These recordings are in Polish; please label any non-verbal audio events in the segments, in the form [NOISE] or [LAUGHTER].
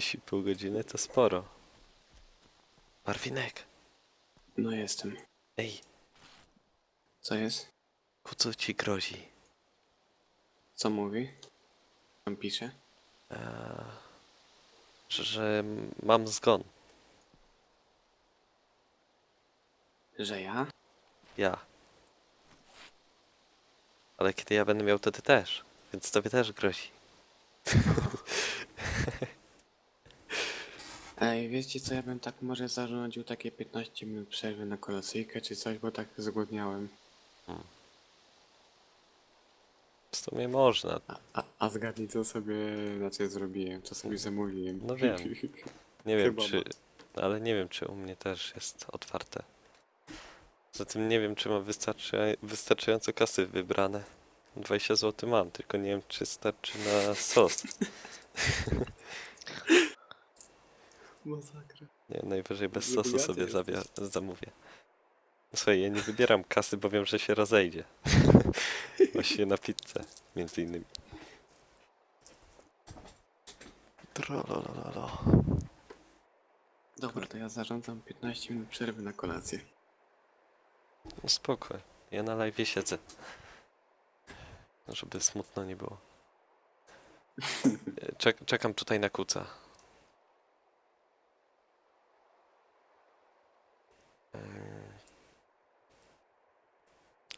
6,5 godziny to sporo. Marwinek, No jestem. ej, Co jest? kucu ci grozi. Co mówi? Tam pisze? Eee, że, że mam zgon. Że ja? Ja. Ale kiedy ja będę miał, to ty też. Więc tobie też grozi. [LAUGHS] Ej, wiecie co, ja bym tak może zarządził takie 15 minut przerwy na kolacyjkę czy coś, bo tak zgłodniałem. W sumie można. A, a, a zgadnij co sobie, znaczy zrobiłem, co sobie zamówiłem. No wiem. [LAUGHS] Nie wiem Chyba czy... Ale nie wiem czy u mnie też jest otwarte. Zatem nie wiem czy mam wystarczy... wystarczająco kasy wybrane. 20 zł mam, tylko nie wiem czy starczy na sos. [LAUGHS] Masakra. Nie, najwyżej bez sosu sobie jesteś. zabia- zamówię. Słuchaj, ja nie wybieram kasy, bo wiem, że się rozejdzie. [LAUGHS] Właśnie na pizzę, między innymi. Trolololo. Dobra, to ja zarządzam 15 minut przerwy na kolację. No spoko, ja na live siedzę. Żeby smutno nie było. [LAUGHS] E, Czek czekam tutaj na kuca.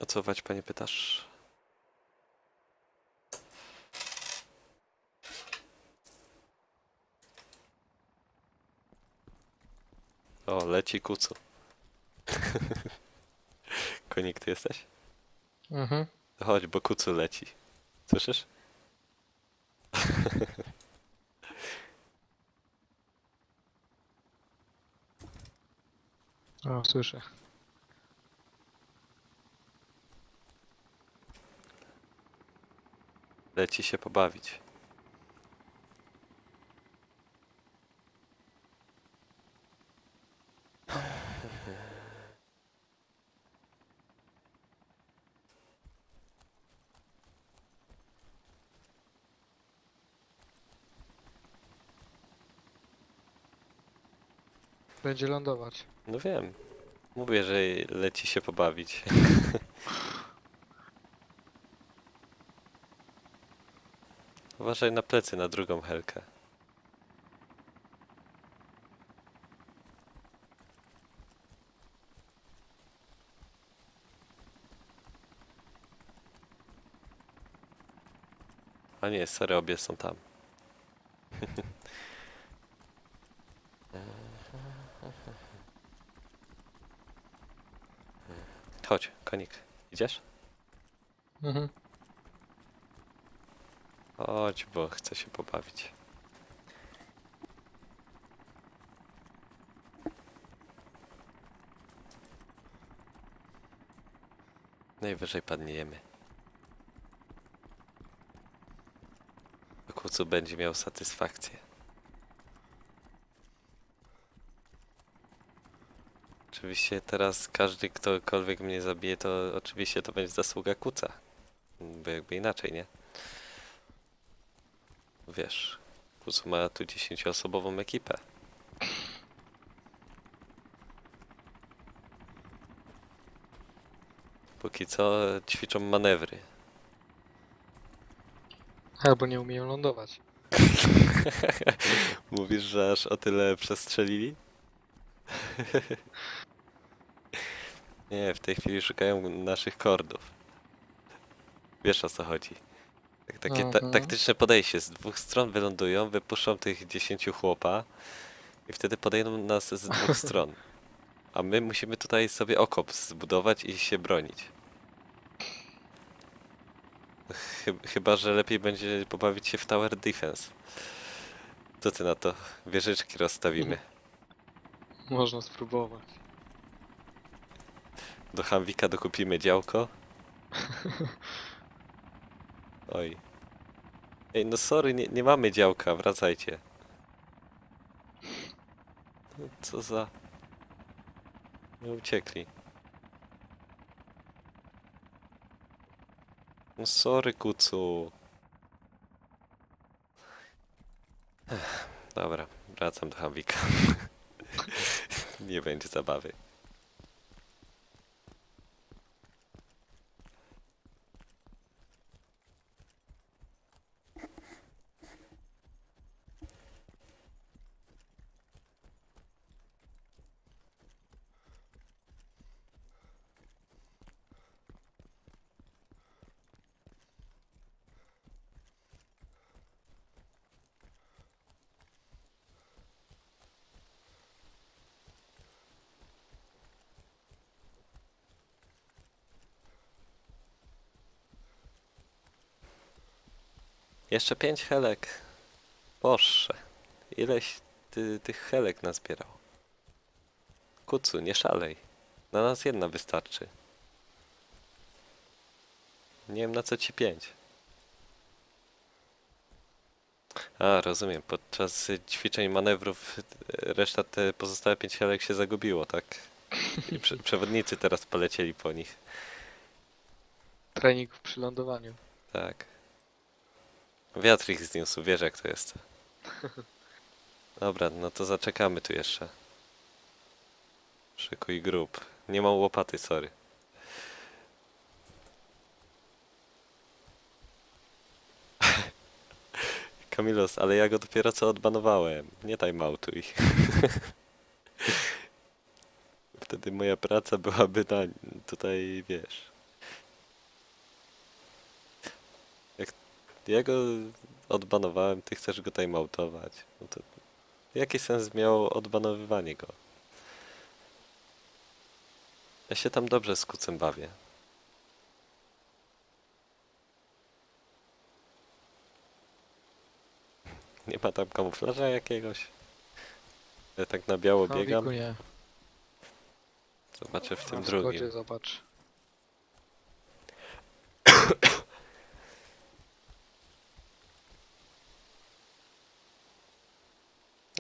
O co wać, panie pytasz? O, leci kucu. [LAUGHS] Konik, ty jesteś? Mhm. Chodź, bo kucu leci. Słyszysz? [LAUGHS] O, słyszę. Leci się pobawić. Będzie lądować. No wiem. Mówię, że leci się pobawić. [LAUGHS] Uważaj na plecy, na drugą helkę. A nie, sorry, obie są tam. [LAUGHS] Chodź, konik. Idziesz? Mhm. Chodź, bo chcę się pobawić. Najwyżej padniemy. Kucu będzie miał satysfakcję. Oczywiście teraz każdy, ktokolwiek mnie zabije, to oczywiście to będzie zasługa kuca. Bo jakby inaczej, nie? Wiesz, Kucu ma tu 10-osobową ekipę. Póki co ćwiczą manewry. Albo nie umieją lądować. [LAUGHS] Mówisz, że aż o tyle przestrzelili? [LAUGHS] Nie, w tej chwili szukają naszych kordów. Wiesz o co chodzi. Tak, takie ta Mhm. taktyczne podejście. Z dwóch stron wylądują, wypuszczą tych 10 chłopa i wtedy podejdą nas z dwóch [LAUGHS] stron. A my musimy tutaj sobie okop zbudować i się bronić. Chy- Chyba, że lepiej będzie pobawić się w Tower Defense. Co ty na to? Wieżyczki rozstawimy. Można spróbować. Do Hamwika dokupimy działko. [LAUGHS] Oj. Ej, no sorry, nie, nie mamy działka, wracajcie. No, Co za... No uciekli. No sorry, kucu. Ech, Dobra, wracam do Hamwika. [LAUGHS] Nie będzie zabawy. Jeszcze pięć helek. Boże. Ileś ty, tych helek nazbierał. Kucu, nie szalej. Na nas jedna wystarczy. Nie wiem na co ci pięć. A, rozumiem. Podczas ćwiczeń manewrów reszta te pozostałe pięć helek się zagubiło, tak? I prze przewodnicy teraz polecieli po nich. Trening przy lądowaniu. Tak. Wiatr ich zniósł, wiesz jak to jest. [LAUGHS] Dobra, no to zaczekamy tu jeszcze. Szykuj grób. Nie mam łopaty, sorry. [LAUGHS] Kamilos, ale ja go dopiero co odbanowałem. Nie timeoutuj. [LAUGHS] Wtedy moja praca byłaby na... tutaj, wiesz... Ja go odbanowałem, ty chcesz go timeoutować. No to jaki sens miało odbanowywanie go? Ja się tam dobrze z kucem bawię. [LAUGHS] Nie ma tam kamuflaża jakiegoś? Ja tak na biało biegam. Zobaczę w tym Na drugim. zobacz.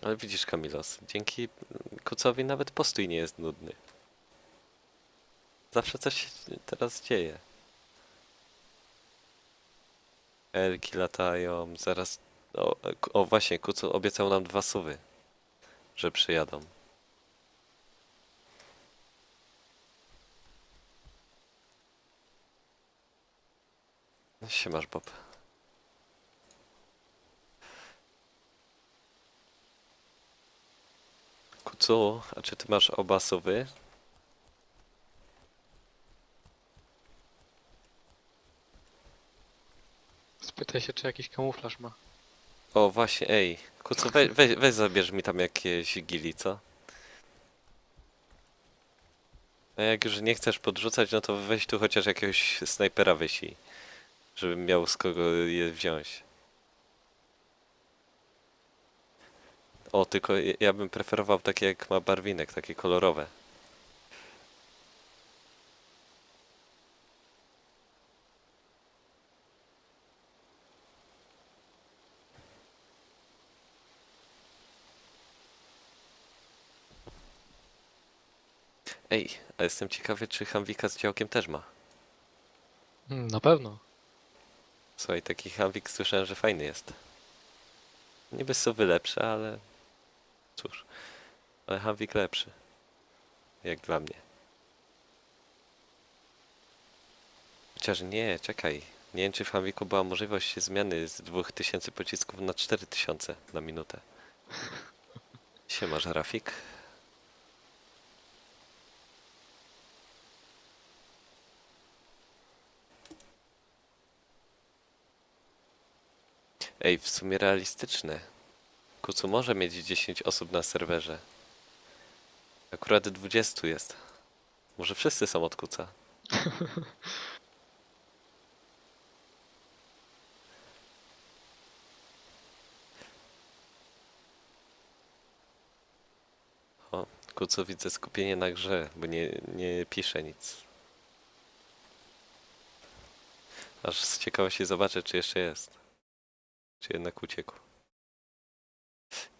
Ale widzisz, Kamilos, dzięki kucowi nawet postój nie jest nudny. Zawsze coś się teraz dzieje. Elki latają, zaraz... O, o właśnie, kucu obiecał nam dwa suwy, że przyjadą. Siemasz, Bob. Kucu, a czy ty masz oba suwy? Spytaj się, czy jakiś kamuflaż ma. O, właśnie, ej. Kucu, weź, weź, weź zabierz mi tam jakieś gili, co? A jak już nie chcesz podrzucać, no to weź tu chociaż jakiegoś snajpera wysi. Żebym miał z kogo je wziąć. O, tylko ja- bym preferował takie jak ma barwinek, takie kolorowe. Ej, a jestem ciekawy, czy Hamwika z działkiem też ma. Mm, Na pewno. Słuchaj, taki Hamwik słyszałem, że fajny jest. Niby suwy lepsze, ale cóż. Ale Hamwik lepszy. Jak dla mnie. Chociaż nie, czekaj. Nie wiem, czy w Hamwiku była możliwość zmiany z 2000 pocisków na 4000 na minutę. Siema, Rafik. Ej, w sumie realistyczne. Kucu może mieć 10 osób na serwerze. Akurat 20 jest. Może wszyscy są od kuca. [LAUGHS] O, kucu widzę skupienie na grze, bo nie, nie pisze nic. Aż z ciekawości zobaczę, czy jeszcze jest. Czy jednak uciekł?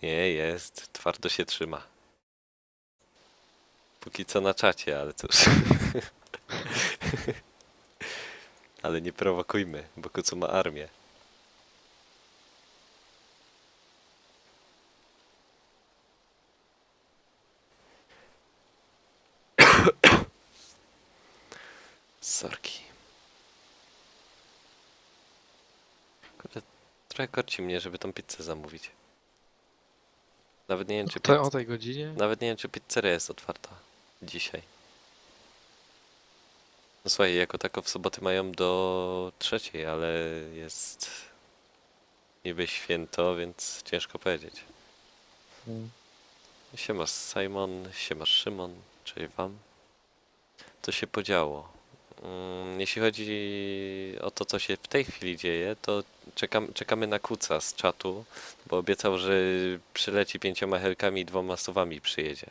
Nie, jest. Twardo się trzyma. Póki co na czacie, ale cóż. [LAUGHS] ale nie prowokujmy, bo co ma armię. [COUGHS] Sorki. Kurde, trochę korci mnie, żeby tą pizzę zamówić. Nawet nie wiem, czy, O, te, pizz... o tej godzinie? Nawet nie wiem, czy pizzeria jest otwarta dzisiaj. No słuchaj, jako tako w soboty mają do trzeciej, ale jest niby święto, więc ciężko powiedzieć. Mm. Siemasz Simon, siemasz Szymon, cześć wam. Co się podziało? Mm, Jeśli chodzi o to, co się w tej chwili dzieje, to czekam, czekamy na Kuca z czatu, bo obiecał, że przyleci pięcioma helkami i dwoma suwami przyjedzie.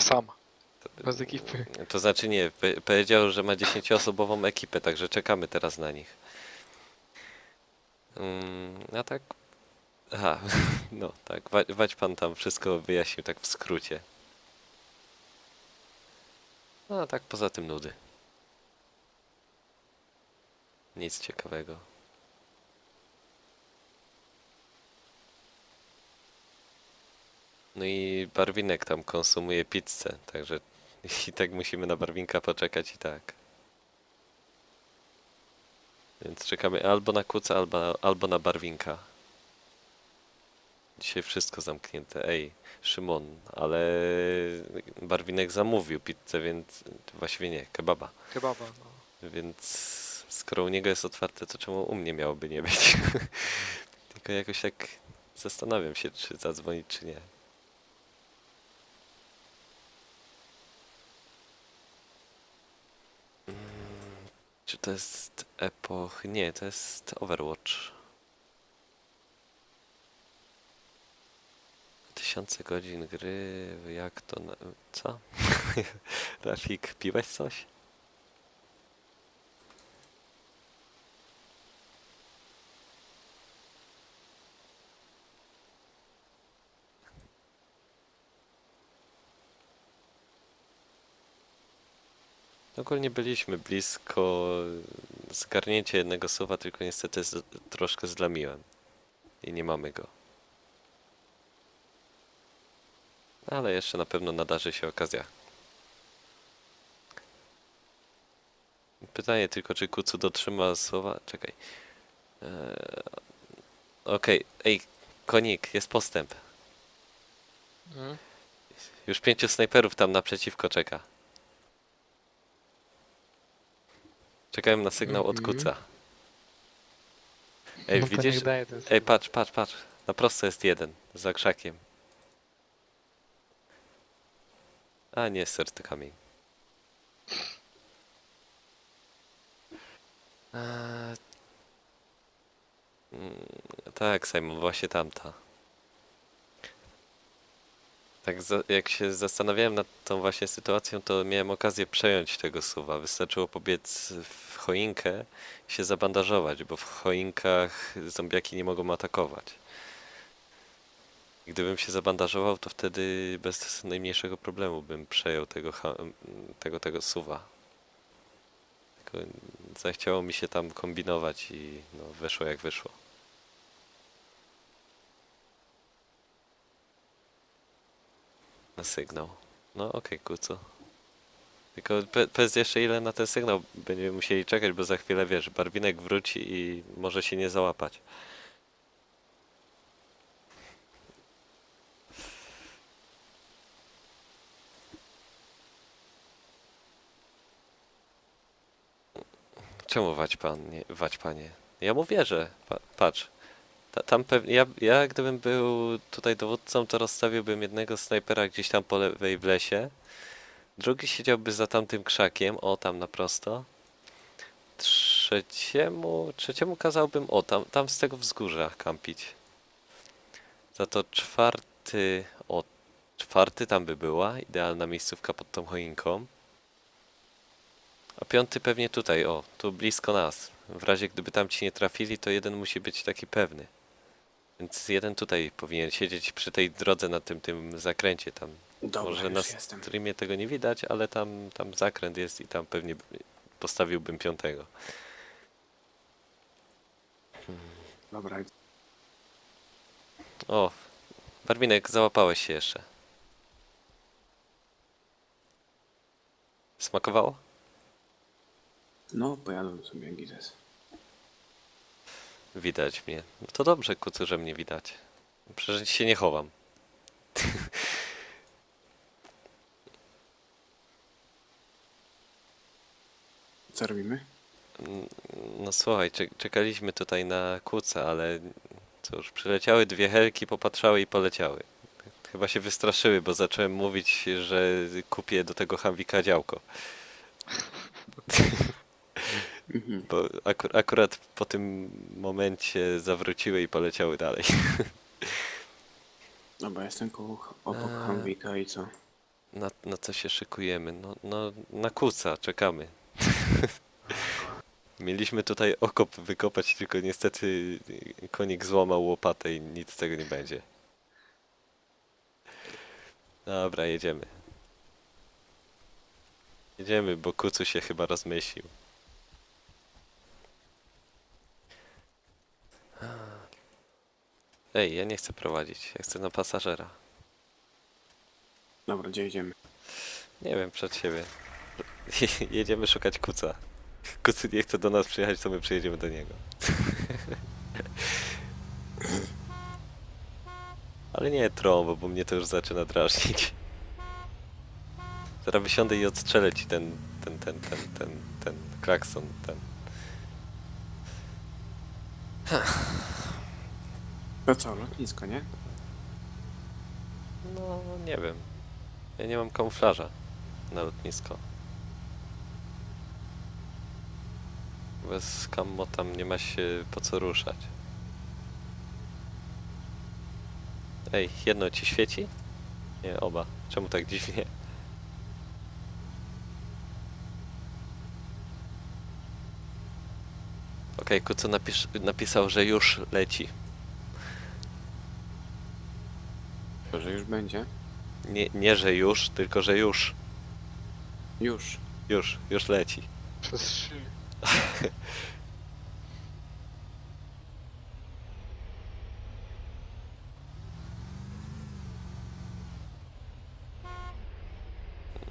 Sam. Bez ekipy. To znaczy nie, pe- powiedział, że ma 10-osobową ekipę, także czekamy teraz na nich. Mm, a tak. Aha, [LAUGHS] no tak, Wa- Wać pan tam wszystko wyjaśnił tak w skrócie. No a tak poza tym nudy. Nic ciekawego. No i Barwinek tam konsumuje pizzę, także [LAUGHS] i tak musimy na Barwinka poczekać i tak. Więc czekamy albo na Kuca, albo, albo na Barwinka. Dzisiaj wszystko zamknięte. Ej, Szymon, ale Barwinek zamówił pizzę, więc właściwie nie, kebaba. Kebaba, no. Więc skoro u niego jest otwarte, to czemu u mnie miałoby nie być? [LAUGHS] Tylko jakoś tak zastanawiam się, czy zadzwonić, czy nie. Mm, Czy to jest epoch? Nie, to jest Overwatch. Tysiące godzin gry, jak to... Na... Co? [LAUGHS] Rafik, piłeś coś? Ogólnie byliśmy blisko zgarnięcia jednego słowa, tylko niestety z, troszkę zlamiłem. I nie mamy go. Ale jeszcze na pewno nadarzy się okazja. Pytanie tylko, czy Kucu dotrzyma słowa. Czekaj. Eee, Okej, ej, konik, jest postęp. Mm. Już pięciu snajperów tam naprzeciwko czeka. Czekałem na sygnał od Mhm. Kuca. Ej, no to widzisz? niech daje ten Ej, sygnał. patrz, patrz, patrz. Na prosto jest jeden, za krzakiem. A nie, serty kamień. Eee, mm, tak, Simon, właśnie tamta. Tak, za, jak się zastanawiałem nad tą właśnie sytuacją, to miałem okazję przejąć tego suwa. Wystarczyło pobiec w choinkę i się zabandażować, bo w choinkach zombiaki nie mogą atakować. Gdybym się zabandażował, to wtedy bez najmniejszego problemu bym przejął tego, tego, tego suwa. Tylko zachciało mi się tam kombinować i no, wyszło jak wyszło. Na sygnał. No okej, kucu. Tylko powiedz jeszcze ile na ten sygnał będziemy musieli czekać, bo za chwilę wiesz, Barwinek wróci i może się nie załapać. Czemu wać pan, nie, wać panie? Ja mu wierzę, pa, patrz. Ta, tam pewnie, ja, ja gdybym był tutaj dowódcą, to rozstawiłbym jednego snajpera gdzieś tam po lewej w lesie. Drugi siedziałby za tamtym krzakiem, o tam na prosto. Trzeciemu, trzeciemu kazałbym, o tam, tam z tego wzgórza kampić. Za to czwarty, o czwarty tam by była, idealna miejscówka pod tą choinką. A piąty pewnie tutaj, o, tu blisko nas. W razie gdyby tam ci nie trafili, to jeden musi być taki pewny. Więc jeden tutaj powinien siedzieć przy tej drodze na tym, tym zakręcie tam. Dobra, Może już na jestem. streamie tego nie widać, ale tam, tam zakręt jest i tam pewnie postawiłbym piątego. Dobra, O, Barwinek, załapałeś się jeszcze. Smakowało? No, pojadłem sobie gizes. Widać mnie. No to dobrze, kucu, że mnie widać. Przecież się nie chowam. [LAUGHS] Co robimy? No słuchaj, cze- czekaliśmy tutaj na kuca, ale cóż, przyleciały dwie helki, popatrzały i poleciały. Chyba się wystraszyły, bo zacząłem mówić, że kupię do tego Hamwika działko. Mhm. Bo akur akurat po tym momencie zawróciły i poleciały dalej. [LAUGHS] Dobra, jestem koło, obok Eee. Hamwika i co? Na, na co się szykujemy? No, no na kuca czekamy. [LAUGHS] Mieliśmy tutaj okop wykopać, tylko niestety konik złamał łopatę i nic z tego nie będzie. Dobra, jedziemy. Jedziemy, bo kucu się chyba rozmyślił. Ej, ja nie chcę prowadzić, ja chcę na pasażera. Dobra, gdzie idziemy? Nie wiem, przed siebie. [LAUGHS] Jedziemy szukać kuca. Kucy nie chce do nas przyjechać, to my przyjedziemy do niego. [LAUGHS] Ale nie trąbo, bo mnie to już zaczyna drażnić. Zaraz wysiądę i odstrzelę ci ten, ten, ten, ten, ten, ten klakson, ten. To co, lotnisko, nie? No, nie wiem. Ja nie mam kamuflaża na lotnisko. Bez kammo tam nie ma się po co ruszać. Ej, jedno ci świeci? Nie, oba. Czemu tak dziwnie? Okej, Kucu napisz, napisał, że już leci. To, że już będzie? Nie, nie, że już, tylko że już. Już. Już, już leci. Przez trzy.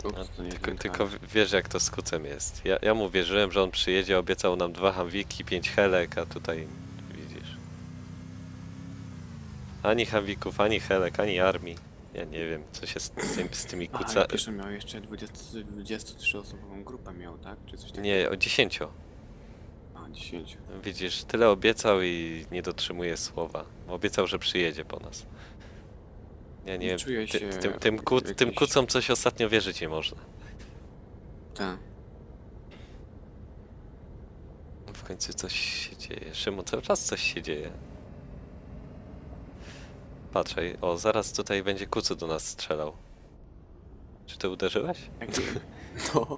Ups, to nie tylko, ten tylko w- wiesz jak to z kucem jest. Ja, ja mu wierzyłem, że on przyjedzie, obiecał nam dwa hamwiki, pięć helek, a tutaj widzisz. Ani hamwików, ani helek, ani armii. Ja nie wiem, co się z, tym, z tymi Aha, kuca... ja piszę miał jeszcze 20, 23-osobową grupę miał, tak? Czy coś takiego? Nie, o dziesięcio. A, 10. Widzisz, tyle obiecał i nie dotrzymuje słowa. Obiecał, że przyjedzie po nas. Ja nie Nie wiem, czuję ty, się tym, tym, ku, jakiś- tym kucom coś ostatnio wierzyć nie można. Tak. W końcu coś się dzieje. Szymon, cały czas coś się dzieje. Patrzaj, o, zaraz tutaj będzie kucu do nas strzelał. Czy ty uderzyłeś? [LAUGHS] No.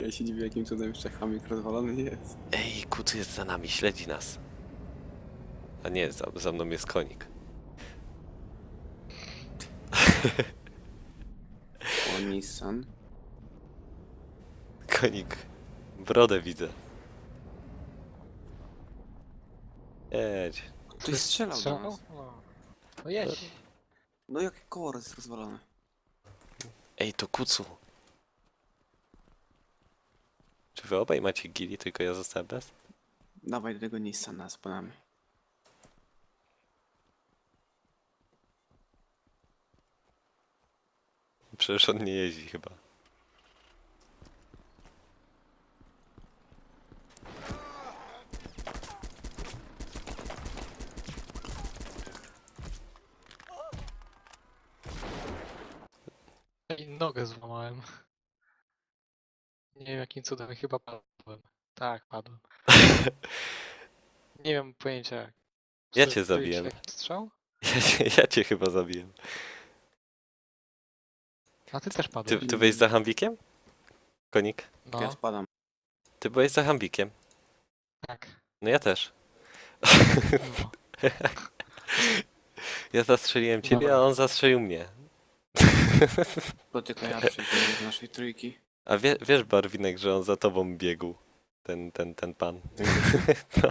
Ja się dziwię, jakim cudem jeszcze chamik rozwalony jest. Ej, kucu jest za nami, śledzi nas. A nie, za, za mną jest konik. [LAUGHS] O, Nissan. Konik. Brodę widzę. Jedź. Ktoś strzelał do nas. No. No jedź. No jakie koło jest rozwalone? Ej, to kucu. Czy wy obaj macie gili, tylko ja zostałem bez? Dawaj do tego Nissana, spadamy. Przecież on nie jeździ chyba. I nogę złamałem. Nie wiem jakim cudem, chyba padłem. Tak, padłem. [LAUGHS] Nie mam pojęcia jak. Ja Czy cię zabiłem. jakiś strzał? [LAUGHS] Ja cię, ja cię chyba zabiłem. A ty też Ty, padłeś. ty byłeś za Hambikiem? Konik? Ja No, spadam. Ty byłeś za Hambikiem. tak. No ja też. No. [LAUGHS] Ja zastrzeliłem ciebie, Dobra. a on zastrzelił mnie. To tylko ja przejdziemy z naszej trójki. A wie, wiesz, Barwinek, że on za tobą biegł. Ten, ten, ten pan. Ten [LAUGHS] No.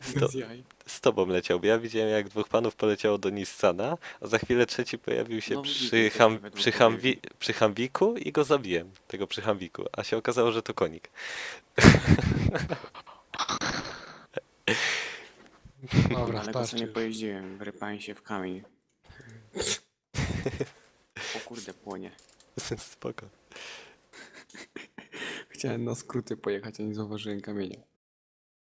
Z, to, Bez jaj. z tobą leciał, bo ja widziałem jak dwóch panów poleciało do Nissana, a za chwilę trzeci pojawił się No, przy, widzę, też ham, nawet przy, hamwi, przy Hamwiku i go zabiłem, tego przy Hamwiku, a się okazało, że to konik. Dobra, Ale go sobie starczy. nie już. pojeździłem, wrypałem się w kamień. [LAUGHS] Kurde, płonie. [LAUGHS] Spoko. [LAUGHS] Chciałem na skróty pojechać, a nie zauważyłem kamienia.